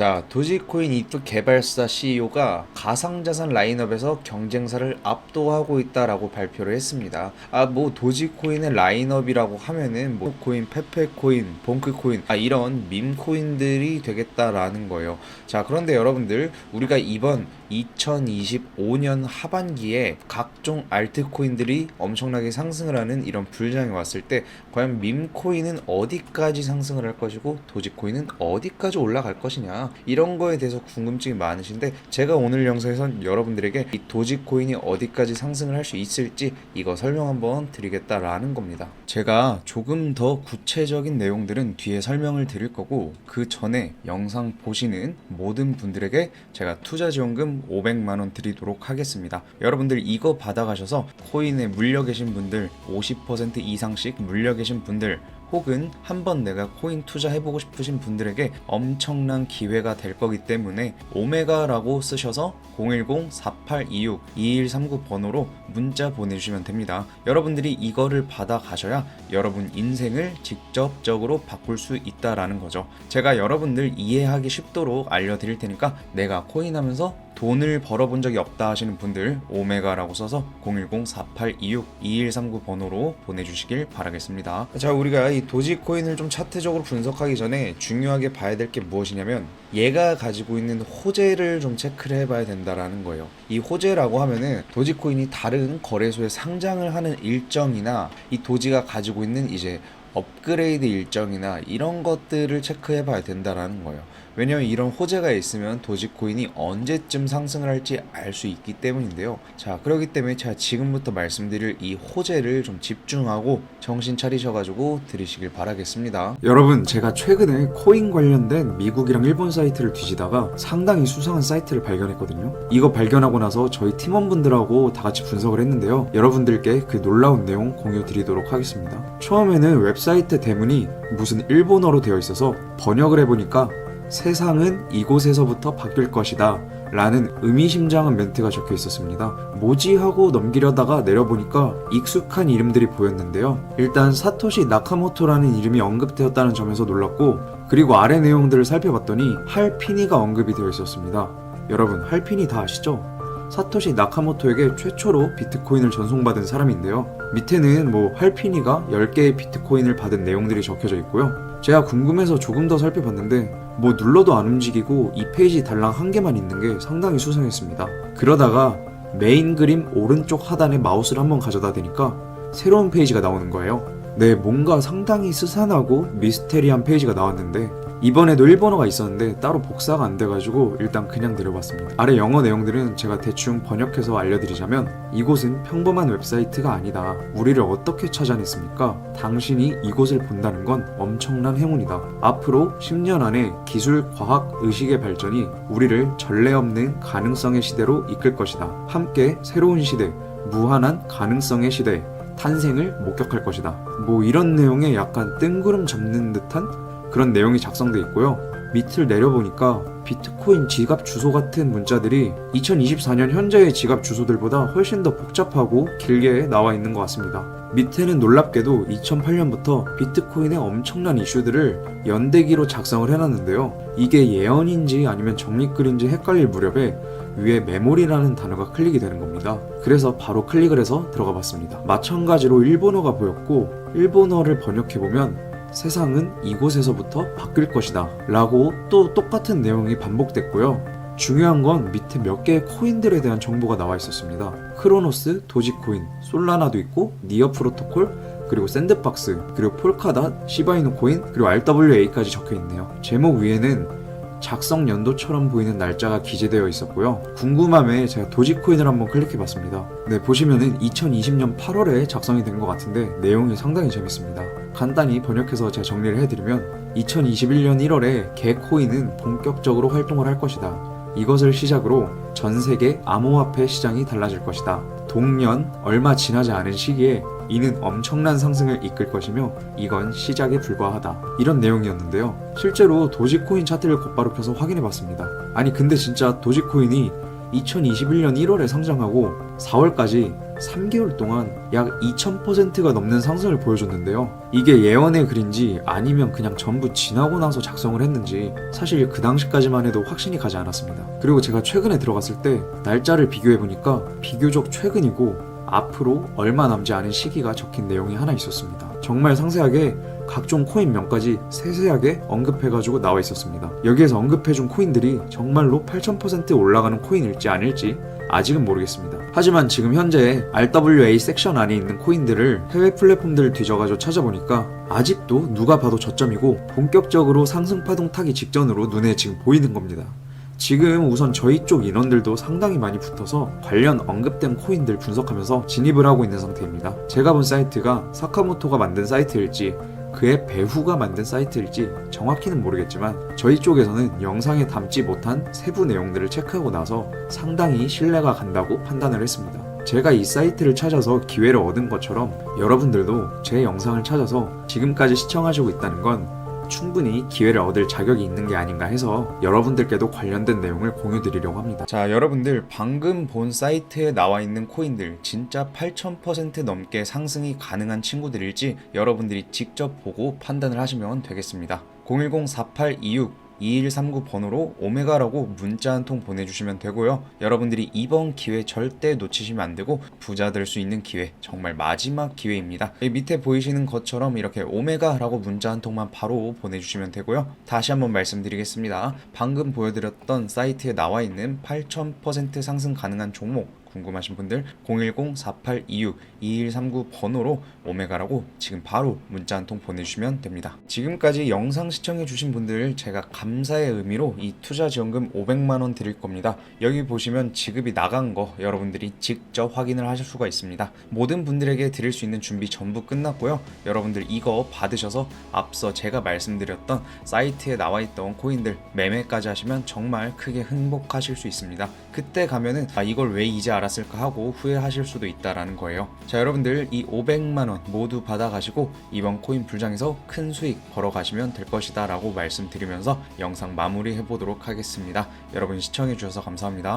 자, 도지코인 이프 개발사 CEO가 가상자산 라인업에서 경쟁사를 압도하고 있다라고 발표를 했습니다. 아, 뭐 도지코인의 라인업이라고 하면은 뭐 코인, 페페코인, 봉크코인, 아 이런 밈코인들이 되겠다라는 거예요. 자, 그런데 여러분들 우리가 이번 2025년 하반기에 각종 알트코인들이 엄청나게 상승을 하는 이런 불장이 왔을 때 과연 밈코인은 어디까지 상승을 할 것이고 도지코인은 어디까지 올라갈 것이냐 이런 거에 대해서 궁금증이 많으신데 제가 오늘 영상에선 여러분들에게 이 도지코인이 어디까지 상승을 할 수 있을지 이거 설명 한번 드리겠다라는 겁니다. 제가 조금 더 구체적인 내용들은 뒤에 설명을 드릴 거고 그 전에 영상 보시는 모든 분들에게 제가 투자 지원금 500만 원 드리도록 하겠습니다. 여러분들 이거 받아가셔서 코인에 물려 계신 분들 50% 이상씩 물려 계신 분들 혹은 한번 내가 코인 투자해보고 싶으신 분들에게 엄청난 기회가 될 거기 때문에 오메가라고 쓰셔서 010-4826-2139 번호로 문자 보내주시면 됩니다. 여러분들이 이거를 받아 가셔야 여러분 인생을 직접적으로 바꿀 수 있다라는 거죠. 제가 여러분들 이해하기 쉽도록 알려드릴 테니까 내가 코인 하면서 돈을 벌어본 적이 없다 하시는 분들 오메가라고 써서 010-4826-2139 번호로 보내주시길 바라겠습니다. 자 우리가 이 도지코인을 좀 차트적으로 분석하기 전에 중요하게 봐야 될 게 무엇이냐면 얘가 가지고 있는 호재를 좀 체크를 해봐야 된다라는 거예요. 이 호재라고 하면은 도지코인이 다른 거래소에 상장을 하는 일정이나 이 도지가 가지고 있는 이제 업그레이드 일정이나 이런 것들을 체크해 봐야 된다라는 거예요. 왜냐면 이런 호재가 있으면 도지코인이 언제쯤 상승을 할지 알 수 있기 때문인데요. 자, 그렇기 때문에 제가 지금부터 말씀드릴 이 호재를 좀 집중하고 정신 차리셔가지고 들으시길 바라겠습니다. 여러분 제가 최근에 코인 관련된 미국이랑 일본 사이트를 뒤지다가 상당히 수상한 사이트를 발견했거든요 이거 발견하고 나서 저희 팀원분들하고 다 같이 분석을 했는데요 여러분들께 그 놀라운 내용 공유 드리도록 하겠습니다 처음에는 웹사이트 대문이 무슨 일본어로 되어 있어서 번역을 해보니까 세상은 이곳에서부터 바뀔 것이다 라는 의미심장한 멘트가 적혀 있었습니다. 뭐지 하고 넘기려다가 내려보니까 익숙한 이름들이 보였는데요. 일단 사토시 나카모토라는 이름이 언급되었다는 점에서 놀랐고 그리고 아래 내용들을 살펴봤더니 할피니가 언급이 되어 있었습니다. 여러분 할피니 다 아시죠? 사토시 나카모토에게 최초로 비트코인을 전송받은 사람인데요. 밑에는 뭐 할피니가 10개의 비트코인을 받은 내용들이 적혀져 있고요. 제가 궁금해서 조금 더 살펴봤는데 뭐 눌러도 안 움직이고 이 페이지 달랑 한 개만 있는 게 상당히 수상했습니다. 그러다가 메인 그림 오른쪽 하단에 마우스를 한번 가져다 대니까 새로운 페이지가 나오는 거예요. 네, 뭔가 상당히 스산하고 미스테리한 페이지가 나왔는데 이번에도 일본어가 있었는데 따로 복사가 안 돼가지고 일단 그냥 내려봤습니다. 아래 영어 내용들은 제가 대충 번역해서 알려드리자면 이곳은 평범한 웹사이트가 아니다. 우리를 어떻게 찾아냈습니까? 당신이 이곳을 본다는 건 엄청난 행운이다. 앞으로 10년 안에 기술, 과학, 의식의 발전이 우리를 전례 없는 가능성의 시대로 이끌 것이다. 함께 새로운 시대, 무한한 가능성의 시대, 탄생을 목격할 것이다. 뭐 이런 내용에 약간 뜬구름 잡는 듯한 그런 내용이 작성돼 있고요. 밑을 내려보니까 비트코인 지갑 주소 같은 문자들이 2024년 현재의 지갑 주소들보다 훨씬 더 복잡하고 길게 나와 있는 것 같습니다. 밑에는 놀랍게도 2008년부터 비트코인의 엄청난 이슈들을 연대기로 작성을 해놨는데요. 이게 예언인지 아니면 정리글인지 헷갈릴 무렵에 위에 메모리라는 단어가 클릭이 되는 겁니다. 그래서 바로 클릭을 해서 들어가 봤습니다. 마찬가지로 일본어가 보였고 일본어를 번역해보면 세상은 이곳에서부터 바뀔 것이다 라고 또 똑같은 내용이 반복됐고요. 중요한 건 밑에 몇 개의 코인들에 대한 정보가 나와 있었습니다. 크로노스, 도지코인, 솔라나도 있고 니어 프로토콜, 그리고 샌드박스, 그리고 폴카닷, 시바이노 코인, 그리고 RWA까지 적혀 있네요. 제목 위에는 작성 연도처럼 보이는 날짜가 기재되어 있었고요. 궁금함에 제가 도지코인을 한번 클릭해 봤습니다. 네, 보시면은 2020년 8월에 작성이 된 것 같은데 내용이 상당히 재밌습니다. 간단히 번역해서 제가 정리를 해드리면 2021년 1월에 개코인은 본격적으로 활동을 할 것이다. 이것을 시작으로 전 세계 암호화폐 시장이 달라질 것이다. 동년 얼마 지나지 않은 시기에 이는 엄청난 상승을 이끌 것이며 이건 시작에 불과하다. 이런 내용이었는데요. 실제로 도지코인 차트를 곧바로 켜서 확인해 봤습니다. 아니 근데 진짜 도지코인이 2021년 1월에 상장하고 4월까지 3개월 동안 약 2000%가 넘는 상승을 보여줬는데요. 이게 예언의 글인지 아니면 그냥 전부 지나고 나서 작성을 했는지 사실 그 당시까지만 해도 확신이 가지 않았습니다. 그리고 제가 최근에 들어갔을 때 날짜를 비교해보니까 비교적 최근이고 앞으로 얼마 남지 않은 시기가 적힌 내용이 하나 있었습니다. 정말 상세하게 각종 코인명까지 세세하게 언급해가지고 나와 있었습니다. 여기에서 언급해준 코인들이 정말로 8000% 올라가는 코인일지 아닐지 아직은 모르겠습니다. 하지만 지금 현재 RWA 섹션 안에 있는 코인들을 해외 플랫폼들을 뒤져가지고 찾아보니까 아직도 누가 봐도 저점이고 본격적으로 상승 파동 타기 직전으로 눈에 지금 보이는 겁니다. 지금 우선 저희 쪽 인원들도 상당히 많이 붙어서 관련 언급된 코인들 분석하면서 진입을 하고 있는 상태입니다. 제가 본 사이트가 사카모토가 만든 사이트일지 그의 배후가 만든 사이트일지 정확히는 모르겠지만 저희 쪽에서는 영상에 담지 못한 세부 내용들을 체크하고 나서 상당히 신뢰가 간다고 판단을 했습니다. 제가 이 사이트를 찾아서 기회를 얻은 것처럼 여러분들도 제 영상을 찾아서 지금까지 시청하시고 있다는 건 충분히 기회를 얻을 자격이 있는 게 아닌가 해서 여러분들께도 관련된 내용을 공유 드리려고 합니다. 자, 여러분들 방금 본 사이트에 나와 있는 코인들 진짜 8,000% 넘게 상승이 가능한 친구들일지 여러분들이 직접 보고 판단을 하시면 되겠습니다. 010-4826 2139 번호로 오메가라고 문자 한 통 보내주시면 되고요. 여러분들이 이번 기회 절대 놓치시면 안 되고 부자 될 수 있는 기회 정말 마지막 기회입니다. 밑에 보이시는 것처럼 이렇게 오메가라고 문자 한 통만 바로 보내주시면 되고요. 다시 한번 말씀드리겠습니다. 방금 보여드렸던 사이트에 나와 있는 8,000% 상승 가능한 종목 궁금하신 분들 010-4826-2139 번호로 오메가라고 지금 바로 문자 한 통 보내주시면 됩니다. 지금까지 영상 시청해주신 분들 제가 감사의 의미로 이 투자 지원금 500만원 드릴 겁니다. 여기 보시면 지급이 나간 거 여러분들이 직접 확인을 하실 수가 있습니다. 모든 분들에게 드릴 수 있는 준비 전부 끝났고요. 여러분들 이거 받으셔서 앞서 제가 말씀드렸던 사이트에 나와 있던 코인들 매매까지 하시면 정말 크게 행복하실 수 있습니다. 그때 가면은 아 이걸 왜 이제 알았을까 하고 후회하실 수도 있다라는 거예요. 자 여러분들 이 500만 원 모두 받아가시고 이번 코인 불장에서 큰 수익 벌어가시면 될 것이다 라고 말씀드리면서 영상 마무리 해 보도록 하겠습니다. 여러분 시청해 주셔서 감사합니다.